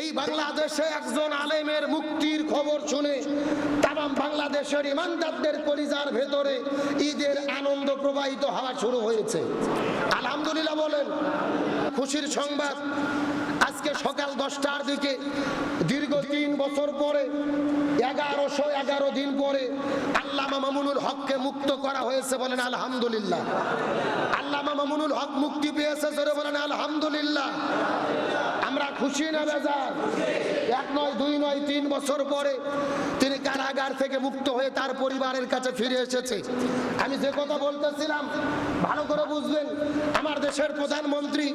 এই বাংলাদেশে একজন আলেমের মুক্তির খবর শুনে তাম বাংলাদেশের ইমানদারদের কলিজার ভেতরে ঈদের আনন্দ প্রবাহিত হওয়া শুরু হয়েছে। আলহামদুলিল্লাহ বলেন, খুশির সংবাদ, আজকে সকাল দশটার দিকে, দীর্ঘ তিন বছর পরে, এগারোশো এগারো দিন পরে আল্লামা মামুনুল হককে মুক্ত করা হয়েছে বলেন আলহামদুলিল্লাহ। আল্লামা মামুনুল হক মুক্তি পেয়েছে বলেন আলহামদুলিল্লাহ। আমরা খুশি না বেজার। এক নয়, দুই নয়, তিন বছর পরে তিনি কারাগার থেকে মুক্ত হয়ে তার পরিবারের কাছে ফিরে এসেছে। আমি যে কথা বলতেছিলাম, ভালো করে বুঝবেন আমার দেশের প্রধানমন্ত্রী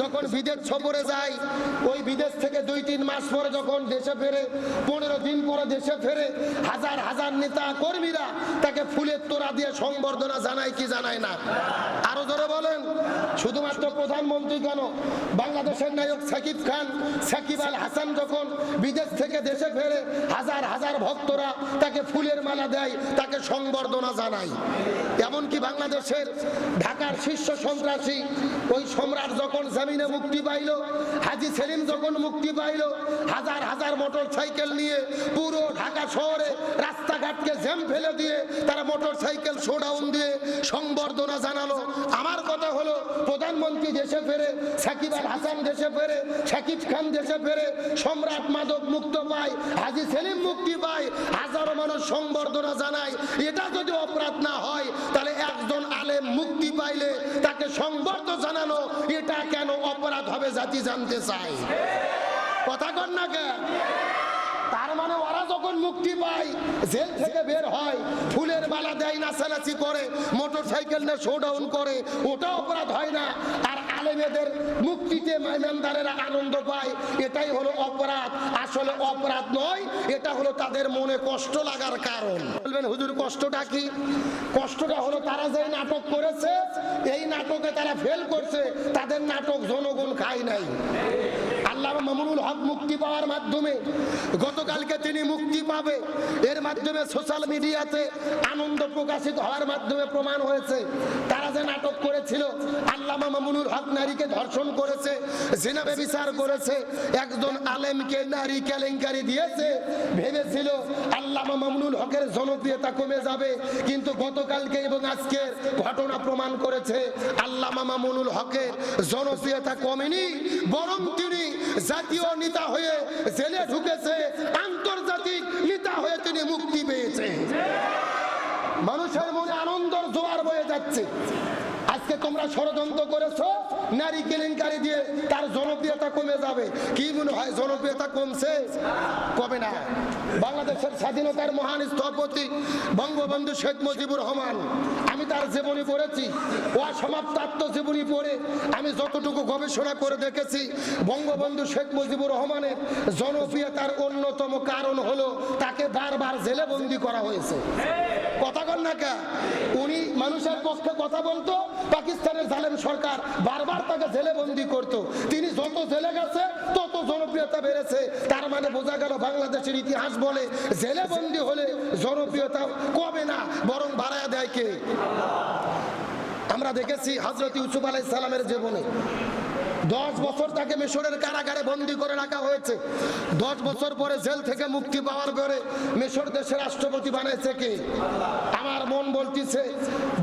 যখন বিদেশ সফরে যায়, ওই বিদেশ থেকে দুই, তিন মাস পরে যখন দেশে ফেরে, পনেরো দিন পরে দেশে ফেরে, হাজার হাজার নেতা কর্মীরা ফুলের তোড়া দিয়ে সংবর্ধনা জানায় কি জানায় না? আরও ধরে বলেন। শুধুমাত্র প্রধানমন্ত্রী কেন? বাংলাদেশের নায়ক সাকিব খান, সাকিব আল হাসান যখন বিদেশ থেকে দেশে ফেরে, হাজার হাজার ভক্তরা তাকে ফুলের মালা দেয়, তাকে সংবর্ধনা জানায়। এমনকি বাংলাদেশের ঢাকার শীর্ষ সন্ত্রাসী, ওই সম্রাট যখন জামিনে মুক্তি পাইল, হাজি সেলিম যখন মুক্তি পাইল, হাজার হাজার মোটর সাইকেল নিয়ে পুরো ঢাকা শহরে রাস্তাঘাটকে জ্যাম ফেলে দিয়ে তারা মোটর সাইকেল শোডাউন দিয়ে সংবর্ধনা জানালো। আমার কথা হলো, প্রধানমন্ত্রী দেশে ফেরে, সাকিব আল হাসান দেশে ফেরে, সাকিব খান দেশে ফেরে, সম্রাট মাদক মুক্ত পায়, হাজি সেলিম মুক্তি পায়, হাজারো মানুষ সংবর্ধনা জানায়। এটা যদি অপরাধ না হয়, তাহলে একজন আলেম মুক্তি পাইলে তাকে সংবর্ধ জানানো, এটা কেন অপরাধ হবে জাতি জানতে চায়? কথা কর না কে তার মানে ওরা যখন মুক্তি পায়, জেল থেকে বের হয়, ফুলের মালা দেয়, নাচানাচি করে মোটর সাইকেল নিয়ে শোডাউন করে, ওটা অপরাধ হয় না। আর আলেমেদের মুক্তিতে মাইমানদারেরা আনন্দ পায়, এটাই হলো অপরাধ। আসলে অপরাধ নয়, এটা হলো তাদের মনে কষ্ট লাগার কারণ। বলবেন, হুজুর, কষ্টটা কি? কষ্টটা হলো তারা যে নাটক করেছে, এই নাটকে তারা ফেল করছে, তাদের নাটক জনগণ খায় নাই। আল্লাহ মামুনুল হক মুক্তি পাওয়ার মাধ্যমে গতকালকে তিনি মুক্তি পাবে। এর মাধ্যমে সোশ্যাল মিডিয়াতে আনন্দ প্রকাশিত হওয়ার মাধ্যমে প্রমাণ হয়েছে। তারা যে নাটক করেছিল, আল্লামা মামুনুল হক নারীকে ধর্ষণ করেছে, জিনাবে বিচার করেছে, একজন আলেমকে নারী কেলেঙ্কারি দিয়েছে, ভেবেছিল আল্লামা মামুনুল হকের জনপ্রিয়তা কমে যাবে। কিন্তু গতকালকে এবং আজকের ঘটনা প্রমাণ করেছে, আল্লামা মামুনুল হকের জনপ্রিয়তা কমেনি, বরং তিনি জাতীয় নেতা হয়ে জেলে ঢুকেছে, আন্তর্জাতিক নেতা হয়ে তিনি মুক্তি পেয়েছে। মানুষের মনে আনন্দর জোয়ার বয়ে যাচ্ছে। আজকে তোমরা ষড়যন্ত্র করেছ, নারী কেলেঙ্কারি দিয়ে তার জনপ্রিয়তা কমে যাবে। কি মনে হয় জনপ্রিয়তা কমছে? কমে না। বাংলাদেশের স্বাধীনতার মহান স্থপতি বঙ্গবন্ধু শেখ মুজিবুর রহমান, আমি তার জীবনী পড়েছি। ও সমাপ্ত আত্মজীবনী পড়ে আমি যতটুকু গবেষণা করে দেখেছি, বঙ্গবন্ধু শেখ মুজিবুর রহমানের জনপ্রিয়তার অন্যতম কারণ হলো তাকে বারবার জেলে বন্দি করা হয়েছে। কথা কন না কেন উনি মানুষের পক্ষে কথা বলতো, পাকিস্তানের জালেম সরকার বারবার তাকে জেলে বন্দি করতো। তিনি যত জেলে গেছে, তত জনপ্রিয়তা বেড়েছে। তার মানে বোঝা গেল বাংলাদেশের ইতিহাস বলে, জেলে বন্দি হলে জনপ্রিয়তা কমে না, বরং বাড়ায় দেয় কে? আমরা দেখেছি হজরত ইউসুফ আলাই সালামের জীবনে। দশ বছর তাকে মিশরের কারাগারে বন্দী করে রাখা হয়েছে। দশ বছর পরে জেল থেকে মুক্তি পাওয়ার পরে মিশর দেশের রাষ্ট্রপতি বানিয়েছে কে? আমার মন বলতেছে,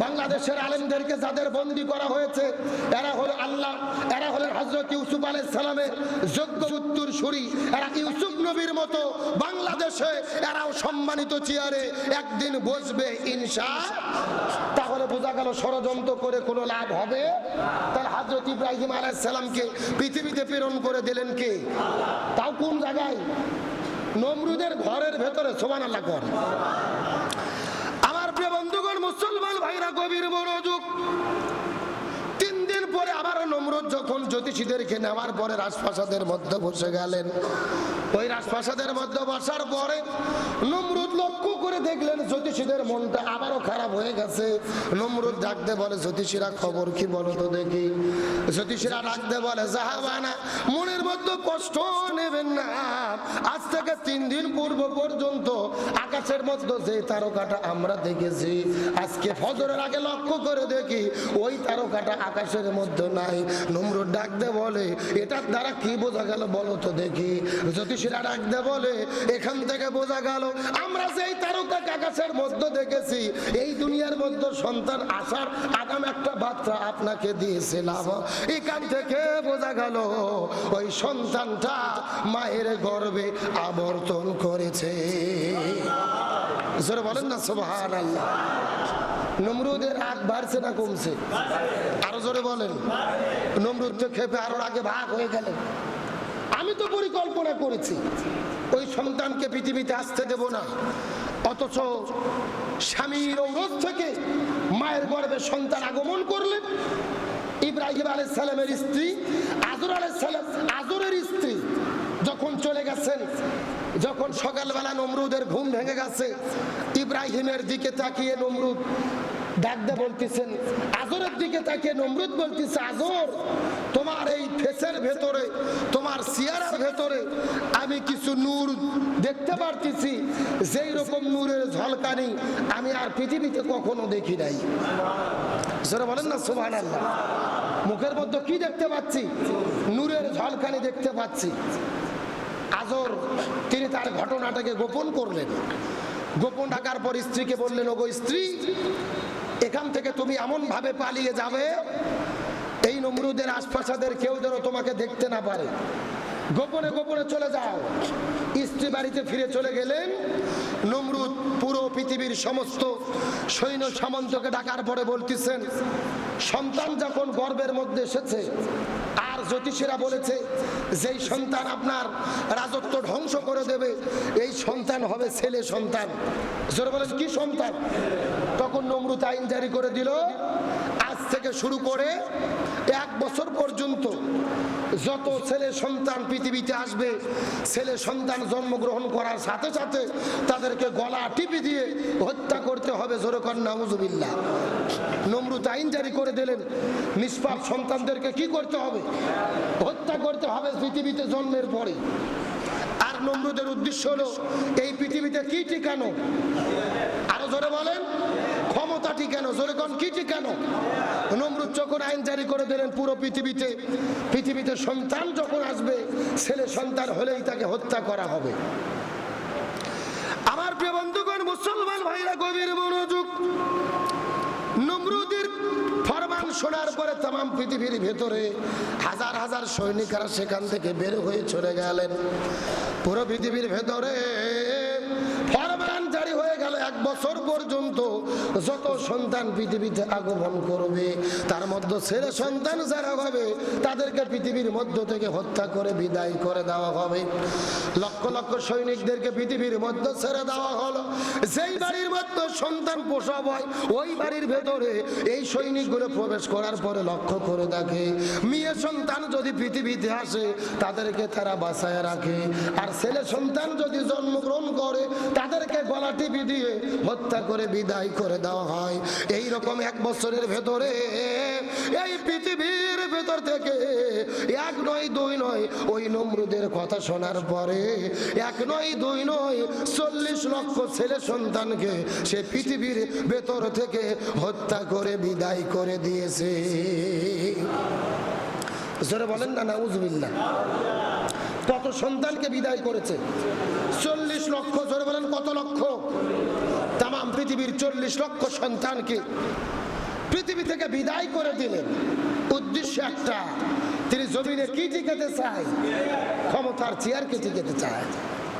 বাংলাদেশের আলেমদেরকে যাদের বন্দি করা হয়েছে, এরা হলো আল্লাহ, এরা হলেন হজরত ইউসুফ আলাই সালামের যোগ্য উত্তর সুরি। এরা ইউসুফ নবীর মতো বাংলাদেশে, এরাও সম্মানিত চেয়ারে একদিন বসবে ইনসা তাহলে বোঝা গেল ষড়যন্ত্র করে কোনো লাভ হবে? তাহলে হজরত ইব্রাহিম আলাইহিস সালামকে পৃথিবীতে প্রেরণ করে দিলেন কে? তাও কোন জায়গায়? নমরুদের ঘরের ভেতরে সোমান আল্লাহ কর। প্রিয় বন্ধুগণ, মুসলমান ভাইরা, গভীর মনোযোগ। তিন দিন পরে আবারও নমরুদ যখন জ্যোতিষীদেরকে নেওয়ার পরে রাজপ্রাসাদের মধ্যে বসে গেলেন। ওই রাজপ্রাসাদের মধ্যে বসার পরে নমরুদ লক্ষ্য করে দেখলেন জ্যোতিষীদের মনটা আবারও খারাপ হয়ে গেছে। নমরুদ ডাকতে বলে, জ্যোতিষীরা খবর কি বলো তো দেখি? জ্যোতিষীরা ডাকতে বলে জাহাবানা মনের মধ্যে কষ্ট নেবেন না। আজ থেকে তিন দিন পূর্ব পর্যন্ত আকাশের মধ্যে যে তারকাটা আমরা দেখেছি, আজকে ফজরের আগে লক্ষ্য করে দেখি, ওই তারকাটা আকাশের মধ্যে নাই। নমরুদ ডাক দে বলে, এটার দ্বারা কি বোঝা গেল বলো তো দেখি। জ্যোতিষীরা ডাক দে বলে, এখান থেকে বোঝা গেল, আমরা যেই তারকা আকাশের মধ্যে দেখেছি, এই দুনিয়ার মধ্যে সন্তান আসার আগাম একটা বার্তা আপনাকে দিয়েছিলাম। এখান থেকে বোঝা গেল, ওই সন্তানটা মায়ের গর্বে আবর্তন করেছে। বলেন না সুবহান আল্লাহ নমরুদের রাগ বাড়ছে না কমছে? আরও জোরে বলেন। নমরুদ তো খেপে আরও আগে ভাগ হয়ে গেলেন আমি তো পরিকল্পনা করেছি, ওই সন্তানকে পৃথিবীতে আসতে দেব না। অথচ স্বামীর অনুরোধ থেকে মায়ের গর্বে সন্তান আগমন করলেন। ইব্রাহিম আলাইহিস সালামের স্ত্রী, আজর আলাইহিস সালাম আজরের স্ত্রী যখন চলে গেছেন, যখন সকালবেলা নমরুদের ঘুম ভেঙে গেছে, ইব্রাহিমের দিকে তাকিয়ে নমরুদ ডাকদা বলতেছেন, আজরের দিকে তাকে নমরুদ বলতেছে, আজর, তোমার এই ফেসের ভেতরে, তোমার সিয়ারার ভেতরে আমি কিছু নূর দেখতে পারতেছি, যেই রকম নূরের ঝলকানি আমি আর পৃথিবীতে কখনো দেখি নাই। সেটা বলেন না সুবহান আল্লাহ মুখের মধ্যে কি দেখতে পাচ্ছি? নূরের ঝলকানি দেখতে পাচ্ছি। আজর, তিনি তার ঘটনাটাকে গোপন করলেন। গোপন ডাকার পর স্ত্রীকে বললেন, ওগো স্ত্রী এখান থেকে তুমি এমন ভাবে পালিয়ে যাবে, এই নমরুদের আশপাশাদের কেউ যেন তোমাকে দেখতে না পারে। গোপনে গোপনে চলে যাও। স্ত্রী বাড়িতে ফিরে চলে গেলেন। নমরুদ পুরো পৃথিবীর সমস্ত সৈন্য সামন্তকে ডাকার পরে বলতেছেন, সন্তান যখন গর্বের মধ্যে এসেছে জ্যোতিষীরা বলেছে, যেই সন্তান আপনার রাজত্ব ধ্বংস করে দেবে, এই সন্তান হবে ছেলে সন্তান। জোরে বলেন, কি সন্তান? তখন নমরুত আইন জারি করে দিল থেকে শুরু করে এক বছর পর্যন্ত যত ছেলে সন্তান পৃথিবীতে আসবে, ছেলে সন্তান জন্মগ্রহণ করার সাথে সাথে তাদেরকে গলা টিপি দিয়ে হত্যা করতে হবে জোরকর নামুজুবিল্লাহ নমরুদ আইন জারি করে দিলেন, নিষ্পাপ সন্তানদেরকে কি করতে হবে? হত্যা করতে হবে পৃথিবীতে জন্মের পরে। আর নমরুদের উদ্দেশ্য হলো, এই পৃথিবীতে কি ঠিকানো? আরও জোরে বলেন, ক্ষমতা ঠিকানো, জোরে কোন, কি ঠিকানো? নমরুদ যখন আইন জারি করে দিলেন পুরো পৃথিবীতে পৃথিবীতে সন্তান যখন আসবে, ছেলে সন্তান হলেই তাকে হত্যা করা হবে। আমার প্রিয় বন্ধুগণ, মুসলমান ভাইরা, গভীর মনোযোগ। নমরুদের ফরমান শোনার পরে তাম পৃথিবীর ভেতরে হাজার হাজার সৈনিকরা সেখান থেকে বের হয়ে চলে গেলেন। পুরো পৃথিবীর ভেতরে বছর পর্যন্ত যত সন্তান পৃথিবীতে আগমন করবে, তার মধ্যে ছেলে সন্তান যারা হবে, তাদেরকে পৃথিবীর মধ্য থেকে হত্যা করে বিদায় করে দেওয়া হবে। লক্ষ লক্ষ সৈনিকদেরকে পৃথিবীর মধ্যে ছেড়ে দেওয়া হলো। যেই বাড়ির মধ্যে সন্তান প্রসব হয়, ওই বাড়ির ভেতরে এই সৈনিকগুলো প্রবেশ করার পরে লক্ষ্য করে দেখে, মেয়ে সন্তান যদি পৃথিবীতে আসে, তাদেরকে তারা বাঁচায় রাখে। আর ছেলে সন্তান যদি জন্মগ্রহণ করে, তাদেরকে গলা টিপি দিয়ে হত্যা করে বিদায় করে দেওয়া হয়। এই রকম এক বছরের ভেতরে, এই পৃথিবীর ভেতর থেকে এক নয়, দুই নয়, ওই নমরুদের কথা শোনার পরে এক নয়, দুই নয়, চল্লিশ লক্ষ ছেলে সন্তানকে সে পৃথিবীর ভেতর থেকে হত্যা করে বিদায় করে দিয়েছে। বলেন না নাউজবিল্লা কত সন্তানকে বিদায় করেছে? চল্লিশ লক্ষ, জোরে বলেন, কত লক্ষ? তাম পৃথিবীর চল্লিশ লক্ষ সন্তানকে পৃথিবী থেকে বিদায় করে দিলেন। উদ্দেশ্য একটা, তিনি জমিনে কি টিকেতে চায়? ক্ষমতার চেয়ারকে টিকেতে চায়।